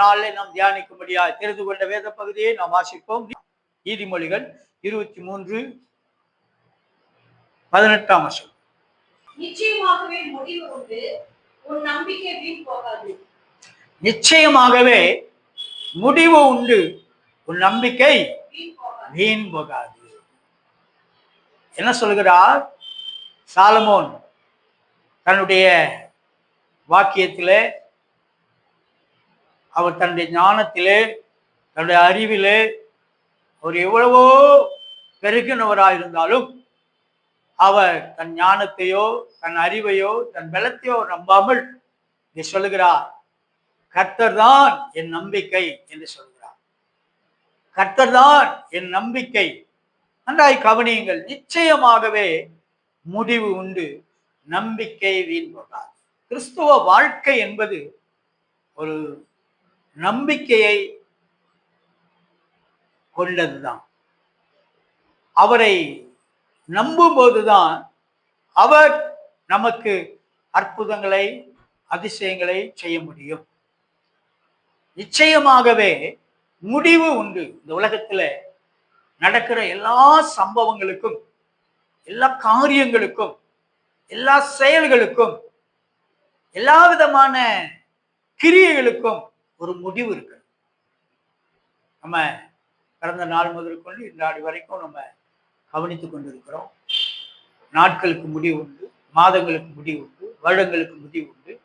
நாளில் நாம் தியானிக்கும்படியாக தெரிந்து கொண்ட வேத பகுதியை நாம் வாசிப்போம். நீதிமொழிகள் இருபத்தி மூன்று பதினெட்டாம் வருஷம் நிச்சயமாகவே முடிவு உண்டு உன் நம்பிக்கை வீண் போகாது. நிச்சயமாகவே முடிவு உண்டு உன் நம்பிக்கை வீண் போகாது. என்ன சொல்கிறார்? சாலமோன் தன்னுடைய வாக்கியத்திலே அவர் தன்னுடைய ஞானத்திலே தன்னுடைய அறிவிலே அவர் எவ்வளவோ பெருகினவராயிருந்தாலும் அவர் தன் ஞானத்தையோ தன் அறிவையோ தன் பலத்தையோ நம்பாமல் சொல்லுகிறார். கர்த்தர் தான் என் நம்பிக்கை என்று சொல்கிறார் கர்த்தர் தான் என் நம்பிக்கை. நன்றாய் கவனியுங்கள் நிச்சயமாகவே முடிவு உண்டு. நம்பிக்கை வீண் போகாது. கிறிஸ்துவ வாழ்க்கை என்பது ஒரு நம்பிக்கையை கொண்டதுதான். அவரை நம்பும்போதுதான் அவர் நமக்கு அற்புதங்களை அதிசயங்களை செய்ய முடியும். நிச்சயமாகவே முடிவு உண்டு. இந்த உலகத்துல நடக்கிற எல்லா சம்பவங்களுக்கும் எல்லா காரியங்களுக்கும் எல்லா செயல்களுக்கும் எல்லா விதமான கிரியைகளுக்கும் ஒரு முடிவு இருக்கு. நம்ம கடந்த நாள் முதற்கொண்டு இந்த வரைக்கும் நம்ம கவனித்து கொண்டிருக்கிறோம். நாட்களுக்கு முடிவு உண்டு மாதங்களுக்கு முடிவு உண்டு வருடங்களுக்கு முடிவு உண்டு.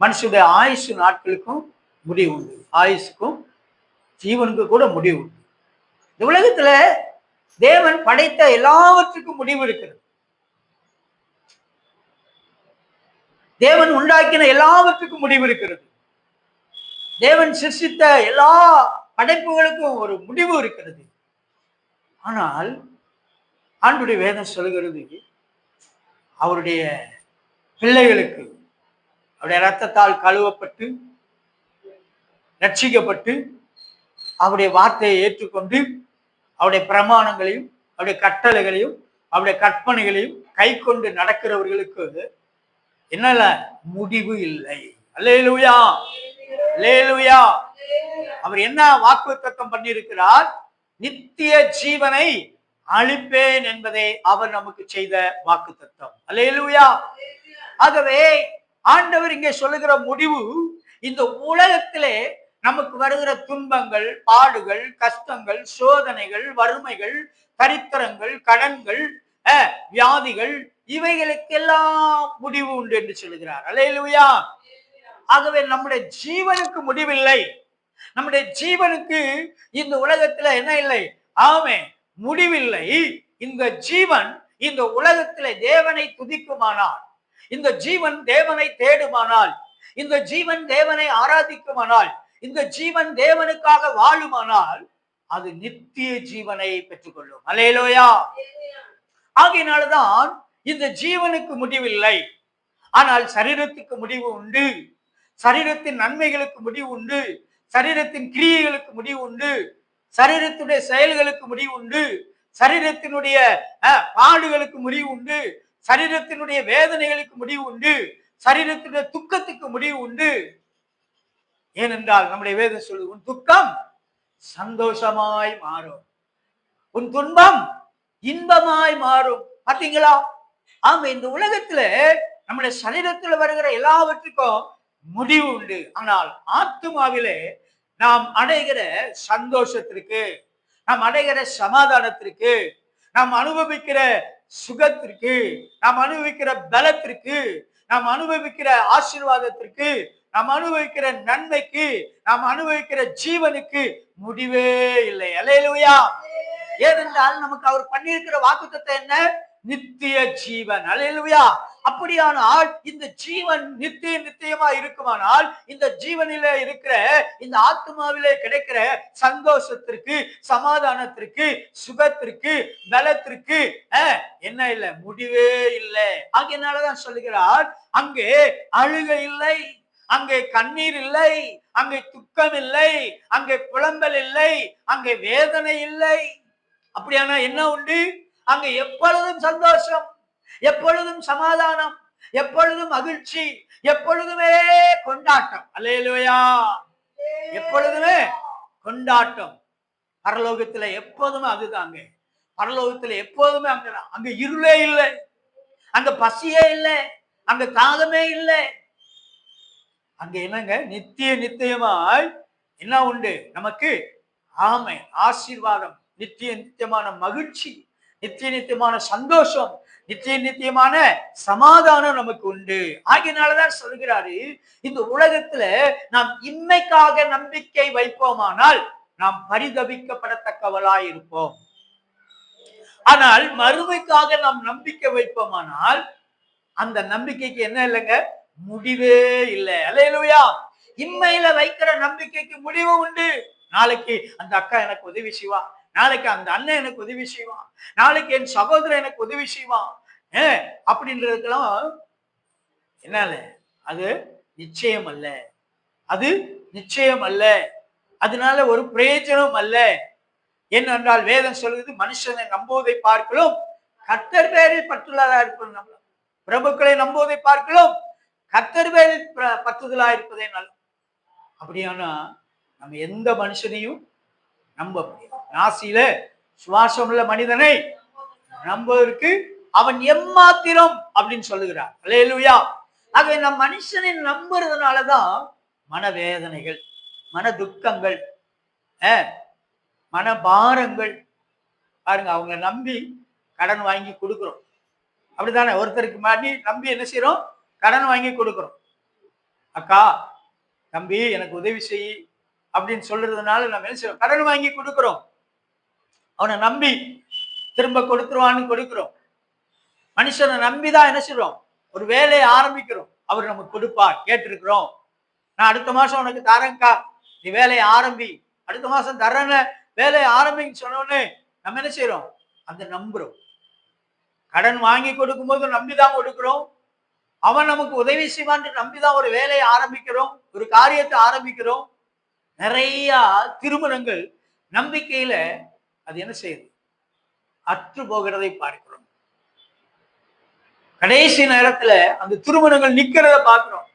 மனுஷனுடைய ஆயுசு நாட்களுக்கும் முடிவு உண்டு. ஆயுசுக்கும் ஜீவனுக்கு கூட முடிவு உண்டு. இந்த உலகத்துல தேவன் படைத்த எல்லாவற்றுக்கும் முடிவு இருக்கிறது. தேவன் உண்டாக்கின எல்லாவற்றுக்கும் முடிவு இருக்கிறது. தேவன் சிருஷ்டித்த எல்லா படைப்புகளுக்கும் ஒரு முடிவு இருக்கிறது. ஆனால் ஆண்டுடைய வேதம் சொல்கிறது அவருடைய பிள்ளைகளுக்கு அவருடைய ரத்தத்தால் கழுவப்பட்டு ரட்சிக்கப்பட்டு அவருடைய வார்த்தையை ஏற்றுக்கொண்டு அவருடைய பிரமாணங்களையும் அவருடைய கட்டளைகளையும் அவருடைய கற்பனைகளையும் கை கொண்டு நடக்கிறவர்களுக்கு என்னல முடிவு இல்லை. அல்லையிலா லேலுயா அவர் என்ன வாக்குத்தத்தம் பண்ணியிருக்கிறார்? நித்திய ஜீவனை அழிப்பேன் என்பதை அவர் நமக்கு செய்த வாக்குத்தத்தம். அல்லேலூயா ஆகவே ஆண்டவர் இங்கே சொல்லுகிற முடிவு இந்த உலகத்திலே நமக்கு வருகிற துன்பங்கள் பாடுகள் கஷ்டங்கள் சோதனைகள் வறுமைகள் தரித்திரங்கள் கடன்கள் அஹ், வியாதிகள் இவைகளுக்கெல்லாம் முடிவு உண்டு என்று சொல்லுகிறார். அலையலுயா ஆகவே நம்முடைய ஜீவனுக்கு முடிவில்லை. நம்முடைய ஜீவனுக்கு இந்த உலகத்துல என்ன இல்லை? ஆமே முடிவில்லை. இந்த ஜீவன் இந்த உலகத்துல தேவனை துதிக்குமானால் இந்த ஜீவன் தேவனை தேடுமானால் இந்த ஜீவன் தேவனை ஆராதிக்குமானால் இந்த ஜீவன் தேவனுக்காக வாழுமானால் அது நித்திய ஜீவனை பெற்றுக்கொள்ளும். அலேலோயா ஆகையினால்தான் இந்த ஜீவனுக்கு முடிவில்லை. ஆனால் சரீரத்துக்கு முடிவு உண்டு. சரீரத்தின் நன்மைகளுக்கு முடிவு உண்டு. சரீரத்தின் கிரியைகளுக்கு முடிவு உண்டு. சரீரத்துடைய செயல்களுக்கு முடிவு உண்டு. சரீரத்தினுடைய அஹ், பாடுகளுக்கு முடிவு உண்டு. சரீரத்தினுடைய வேதனைகளுக்கு முடிவு உண்டு. சரீரத்தினுடைய துக்கத்துக்கு முடிவு உண்டு. ஏனென்றால் நம்முடைய வேதம் சொல்லு உன் துக்கம் சந்தோஷமாய் மாறும். உன் துன்பம் இன்பமாய் மாறும். பாத்தீங்களா ஆமா இந்த உலகத்துல நம்முடைய சரீரத்துல வருகிற எல்லாவற்றுக்கும் முடிவு உண்டு. ஆனால் ஆத்மாவிலே நாம் அடைகிற சந்தோஷத்திற்கு நாம் அடைகிற சமாதானத்திற்கு நாம் அனுபவிக்கிற சுகத்திற்கு நாம் அனுபவிக்கிற பலத்திற்கு நாம் அனுபவிக்கிற ஆசீர்வாதத்திற்கு நாம் அனுபவிக்கிற நன்மைக்கு நாம் அனுபவிக்கிற ஜீவனுக்கு முடிவே இல்லை. அலையலுயா ஏனென்றால் நமக்கு அவர் பண்ணியிருக்கிற வாக்குத்தத்தை என்ன? நித்திய ஜீவன். அலையலுயா அப்படியானால் இந்த ஜீவன் நித்திய நித்தியமா இருக்குமானால் இந்த ஜீவனில இருக்கிற இந்த ஆத்மாவிலே கிடைக்கிற சந்தோஷத்திற்கு சமாதானத்திற்கு சுகத்திற்கு பலத்திற்கு அஹ், என்ன இல்லை முடிவே இல்லை. ஆகையினாலதான் சொல்லுகிறார் அங்கே அழுகை இல்லை அங்கே கண்ணீர் இல்லை அங்கே துக்கம் இல்லை அங்கே புலம்பல் இல்லை அங்கே வேதனை இல்லை. அப்படியானா என்ன உண்டு? அங்க எப்பொழுதும் சந்தோஷம். எப்பொழுதும் சமாதானம் எப்பொழுதும் மகிழ்ச்சி எப்பொழுதுமே கொண்டாட்டம். அல்லேலூயா. கொண்டாட்டம். பரலோகத்துல எப்போதுமே அதுதாங்க பரலோகத்துல எப்போதுமே அங்கதான். அங்க இருளே இல்லை. அங்க பசியே இல்லை. அங்க தாகமே இல்லை. அங்க என்னங்க? நித்திய நித்தியமாய் என்ன உண்டு? நமக்கு ஆமை ஆசீர்வாதம் நித்திய நித்தியமான மகிழ்ச்சி. நித்திய நித்தியமான சந்தோஷம் நித்திய நித்தியமான சமாதானம் நமக்கு உண்டு. ஆகியனாலதான் சொல்கிறாரு இந்த உலகத்துல நாம் இன்மைக்காக நம்பிக்கை வைப்போமானால் நாம் பரிதபிக்கப்படத்தக்கவளாய் இருப்போம். ஆனால் மறுமைக்காக நாம் நம்பிக்கை வைப்போமானால் அந்த நம்பிக்கைக்கு என்ன இல்லைங்க? முடிவே இல்லை. அலையலுயா இம்மையில வைக்கிற நம்பிக்கைக்கு முடிவு உண்டு. நாளைக்கு அந்த அக்கா எனக்கு உதவி செய்வா. நாளைக்கு அந்த அண்ணன் எனக்கு உதவி செய்வான். நாளைக்கு என் சகோதரன் எனக்கு உதவி செய்வான். ஏ அப்படின்றதுக்கெல்லாம் என்னால? அது நிச்சயம் அல்ல. அது நிச்சயம் அல்ல. அதனால ஒரு பிரயோஜனம் அல்ல. என்னென்றால் வேதம் சொல்வது மனுஷனை நம்புவதை பார்க்கலாம் கர்த்தர் பேரில் பற்றுள்ளதா இருப்பது நம்ம பிரபுக்களை நம்புவதை பார்க்கலாம் கர்த்தர் பேரில் பற்றுதலா இருப்பதே நல்லது அப்படியானா நம்ம எந்த மனுஷனையும் நம்ப நாசியில சுவாசம் உள்ள மனிதனை நம்புவதற்கு அவன் எம்மாத்திரம் அப்படின்னு சொல்லுகிறார். அலையலுயா ஆகவே நம் மனுஷனை நம்புறதுனாலதான் மனவேதனைகள் மன துக்கங்கள் மன பாரங்கள் பாருங்க அவங்கள நம்பி கடன் வாங்கி கொடுக்குறோம். அப்படித்தானே? ஒருத்தருக்கு மாதிரி நம்பி என்ன செய்யறோம் கடன் வாங்கி கொடுக்குறோம். அக்கா தம்பி எனக்கு உதவி செய். அப்படின்னு சொல்றதுனால நம்ம என்ன செய்றோம் கடன் வாங்கி கொடுக்குறோம். அவனை நம்பி திரும்ப கொடுத்துருவான்னு கொடுக்குறோம். மனுஷனை நம்பிதான் என்ன செய்றோம் ஒரு வேலையை ஆரம்பிக்கிறோம். அவர் நமக்கு கொடுப்பார் கேட்டிருக்கிறோம். நான் அடுத்த மாசம் உனக்கு தரேன்க்கா. நீ வேலையை ஆரம்பி. அடுத்த மாசம் தரேன்னு வேலையை ஆரம்பின்னு சொன்ன நம்ம என்ன செய்யறோம்? அந்த நம்புறோம். கடன் வாங்கி கொடுக்கும்போது நம்பிதான் கொடுக்குறோம். அவன் நமக்கு உதவி செய்வான்னு நம்பிதான் ஒரு வேலையை ஆரம்பிக்கிறோம். ஒரு காரியத்தை ஆரம்பிக்கிறோம். நிறைய திருமணங்கள் நம்பிக்கையில அது என்ன செய்யுது? அற்று போகிறதை பார்க்கிறோம். கடைசி நேரத்துல அந்த திருமணங்கள் நிக்கிறத பார்க்கிறோம்.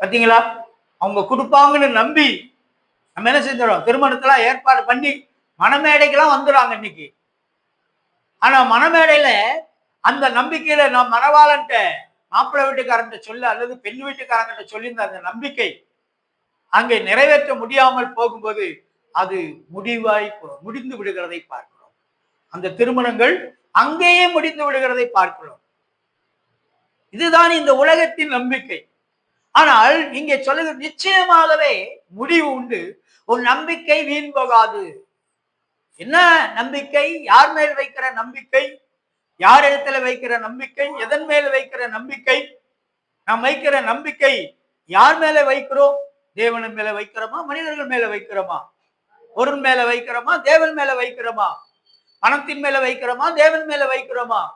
பாத்தீங்களா? அவங்க கொடுப்பாங்கன்னு நம்பி நம்ம என்ன செஞ்சிடறோம்? திருமணத்தெல்லாம் ஏற்பாடு பண்ணி மணமேடைக்கெல்லாம் வந்துடுறாங்க இன்னைக்கு. ஆனா மணமேடையில அந்த நம்பிக்கையில நான் மணவாளன்ட்ட மாப்பிள்ளை வீட்டுக்காரன்ட்ட சொல்ல அல்லது பெண் வீட்டுக்காரங்கிட்ட சொல்லியிருந்த அந்த நம்பிக்கை அங்கே நிறைவேற்ற முடியாமல் போகும்போது அது முடிவாய் முடிந்து விடுகிறதை பார்க்கிறோம். அந்த திருமணங்கள் அங்கேயே முடிந்து விடுகிறதை பார்க்கிறோம். இதுதான் இந்த உலகத்தின் நம்பிக்கை. ஆனால் இங்கே சொல்லுது நிச்சயமாகவே முடிவு உண்டு. ஒரு நம்பிக்கை வீண் போகாது. என்ன நம்பிக்கை? யார் மேல் வைக்கிற நம்பிக்கை? யார் இடத்துல வைக்கிற நம்பிக்கை? எதன் மேல வைக்கிற நம்பிக்கை? நாம் வைக்கிற நம்பிக்கை யார் மேல வைக்கிறோம்? தேவன் மேல வைக்கிறோமா? மனிதர்கள் மேல வைக்கிறோமா? பொருள் மேல வைக்கிறோமா? தேவன் மேல வைக்கிறோமா? பணத்தின் மேல வைக்கிறோமா? தேவன் மேல வைக்கிறோமா?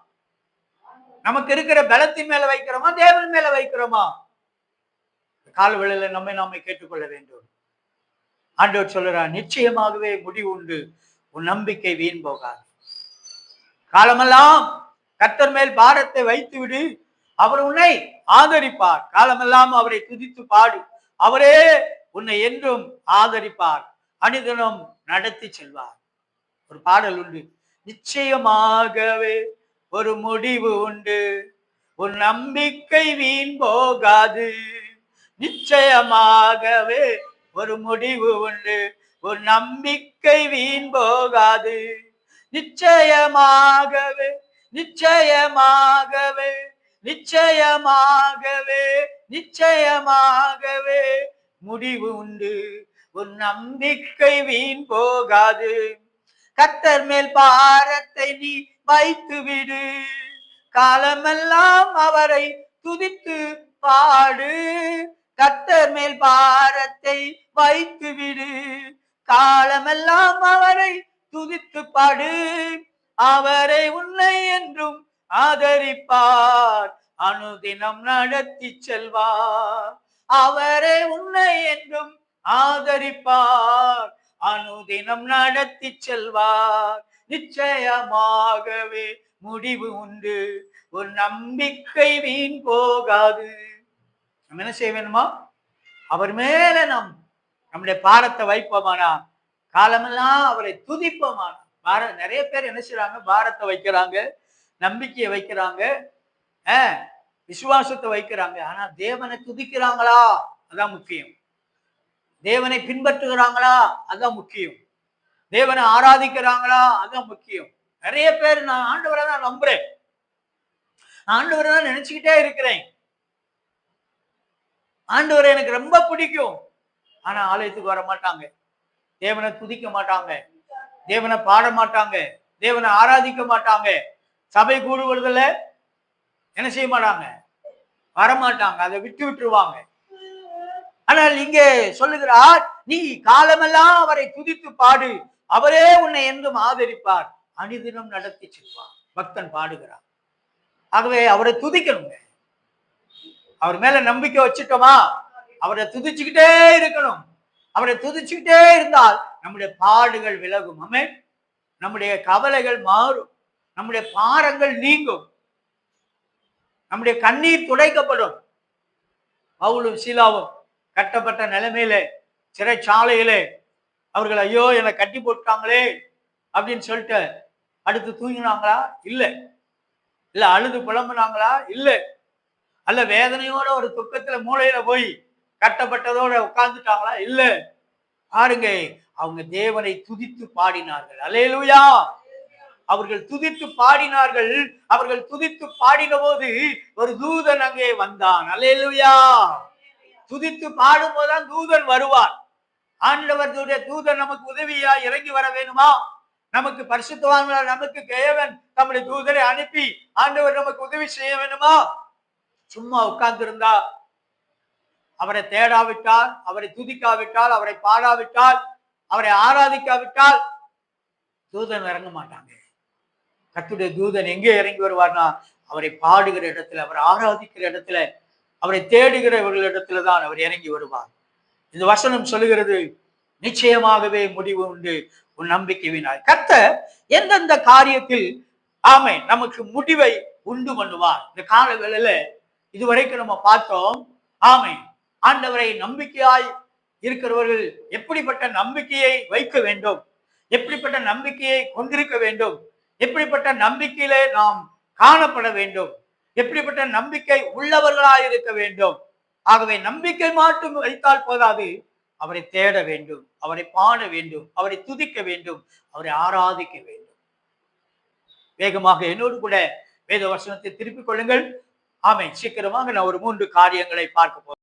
நமக்கு இருக்கிற பலத்தின் மேல வைக்கிறோமா? தேவன் மேல வைக்கிறோமா? கால்வெளியில நம்மை நாமே கேட்டுக்கொள்ள வேண்டும். ஆண்டவர் சொல்லுறார் நிச்சயமாகவே முடிவு உண்டு. உன் நம்பிக்கை வீண் போகாது. காலமெல்லாம் கத்தர் மேல் பாரத்தை வைத்து விடு அவர் உன்னை ஆதரிப்பார். காலமெல்லாம் அவரை துதித்து பாடு. அவரே உன்னை என்றும் ஆதரிப்பார் அனுதினம் நடத்தி செல்வார். ஒரு பாடல் உண்டு. நிச்சயமாகவே ஒரு முடிவு உண்டு. உன் நம்பிக்கை வீண் போகாது. நிச்சயமாகவே ஒரு முடிவு உண்டு. உன் நம்பிக்கை வீண் போகாது. நிச்சயமாகவே நிச்சயமாகவே நிச்சயமாகவே நிச்சயமாகவே முடிவு உண்டு. உன் நம்பிக்கை வீண் போகாது. கத்தர் மேல் பாரத்தை நீ வைத்து விடு காலமெல்லாம் அவரை துதித்து பாடு. கத்தர் மேல் பாரத்தை வைத்து விடு காலமெல்லாம் அவரை துதித்து பாடு. அவரை உன்னை என்றும் ஆதரிப்பார். அனுதினம் நடத்தி செல்வார். அவரே உன்னை என்றும் ஆதரிப்பார். அனுதினம் நடத்தி செல்வார். நிச்சயமாகவே முடிவு உண்டு. ஒரு நம்பிக்கை வீண் போகாது. நம்ம என்ன செய்ய வேணுமா அவர் மேல நம் நம்முடைய பாரத்தை வைப்போமானா? காலமெல்லாம் அவரை துதிப்போமானா? பார நிறைய பேர் என்ன செய்யறாங்க பாரத்தை வைக்கிறாங்க. நம்பிக்கையை வைக்கிறாங்க. விசுவாசத்தை வைக்கிறாங்க. ஆனா தேவனை துதிக்கிறாங்களா? அதான் முக்கியம். தேவனை பின்பற்றுகிறாங்களா? அதான் முக்கியம். தேவனை ஆராதிக்கிறாங்களா? அதான் முக்கியம். நிறைய பேர் நான் ஆண்டவரை தான் நம்புறேன். ஆண்டவரை தான் நினைச்சுக்கிட்டே இருக்கிறேன். ஆண்டவரை எனக்கு ரொம்ப பிடிக்கும். ஆனா ஆலயத்துக்கு வர மாட்டாங்க. தேவனை துதிக்க மாட்டாங்க. தேவனை பாட மாட்டாங்க. தேவனை ஆராதிக்க மாட்டாங்க. சபை கூடுவதில் என்ன செய்ய மாட்டாங்க? வரமாட்டாங்க அதை விட்டு விட்டுருவாங்க. ஆனால் இங்கே சொல்லுகிறார் நீ காலமெல்லாம் அவரை துதித்து பாடு. அவரே உன்னை என்றும் ஆதரிப்பார். அனுதினம் நடத்தி செல்வார். பக்தன் பாடுகிறார். ஆகவே அவரை துதிக்கணுங்க. அவர் மேல நம்பிக்கை வச்சுட்டோமா? அவரை துதிச்சுக்கிட்டே இருக்கணும். அவரை துதிச்சுக்கிட்டே இருந்தால் நம்முடைய பாடுகள் விலகும். அமே நம்முடைய கவலைகள் மாறும். நம்முடைய பாரங்கள் நீங்கும். நம்முடைய கண்ணீர் துடைக்கப்படும். அவளும் சீலாவும் கட்டப்பட்ட நிலைமையில சிறைச்சாலையிலே அவர்கள் ஐயோ என்னை கட்டி போட்டாங்களே அப்படின்னு சொல்லிட்டு அடுத்து தூங்கினாங்களா? இல்லை. இல்ல அழுது புலம்புனாங்களா? இல்லை. அல்ல வேதனையோட ஒரு துக்கத்துல மூளையில போய் கட்டப்பட்டதோட உட்கார்ந்துட்டாங்களா? இல்ல. பாருங்க அவங்க தேவனை துதித்து பாடினார்கள். அலையலுயா அவர்கள் துதித்து பாடினார்கள். அவர்கள் துதித்து பாடின போது ஒரு தூதன் அங்கே வந்தான். அலேலுயா துதித்து பாடும் போதுதான் தூதன் வருவார். ஆண்டவர்களுடைய தூதன் நமக்கு உதவியா இறங்கி வர வேணுமா? நமக்கு பரிசுத்தவான்கள் நமக்கு தேவன் தம்முடைய தூதரை அனுப்பி ஆண்டவர் நமக்கு உதவி செய்ய வேணுமா? சும்மா உட்கார்ந்து இருந்தா அவரை தேடாவிட்டால் அவரை துதிக்காவிட்டால் அவரை பாடாவிட்டால் அவரை ஆராதிக்காவிட்டால் தூதன் இறங்க மாட்டாங்க. கத்துடைய தூதன் எங்கே இறங்கி வருவார்னா அவரை பாடுகிற இடத்துல அவரை ஆராதிக்கிற இடத்துல அவரை தேடுகிறவர்களிடத்துல தான் அவர் இறங்கி வருவார். இந்த வசனம் சொல்லுகிறது நிச்சயமாகவே முடிவு உண்டு உன் நம்பிக்கை வீணாய் கத்த எந்தெந்த காரியத்தில் ஆமை நமக்கு முடிவை உண்டு பண்ணுவார். இந்த கால வேளையில இதுவரைக்கும் நம்ம பார்த்தோம் ஆமை ஆண்டவரை நம்பிக்கையாய் இருக்கிறவர்கள் எப்படிப்பட்ட நம்பிக்கையை வைக்க வேண்டும் எப்படிப்பட்ட நம்பிக்கையை கொண்டிருக்க வேண்டும் எப்படிப்பட்ட நம்பிக்கையிலே நாம் காணப்பட வேண்டும்? எப்படிப்பட்ட நம்பிக்கை உள்ளவர்களாய் இருக்க வேண்டும்? ஆகவே நம்பிக்கை மட்டும் வைத்தால் போதாது. அவரை தேட வேண்டும் அவரை பாட வேண்டும் அவரை துதிக்க வேண்டும் அவரை ஆராதிக்க வேண்டும். வேகமாக என்னோடு கூட வேத வசனத்தை திருப்பிக் கொள்ளுங்கள். ஆமை சீக்கிரமாக நான் ஒரு மூன்று காரியங்களை பார்க்க போறேன்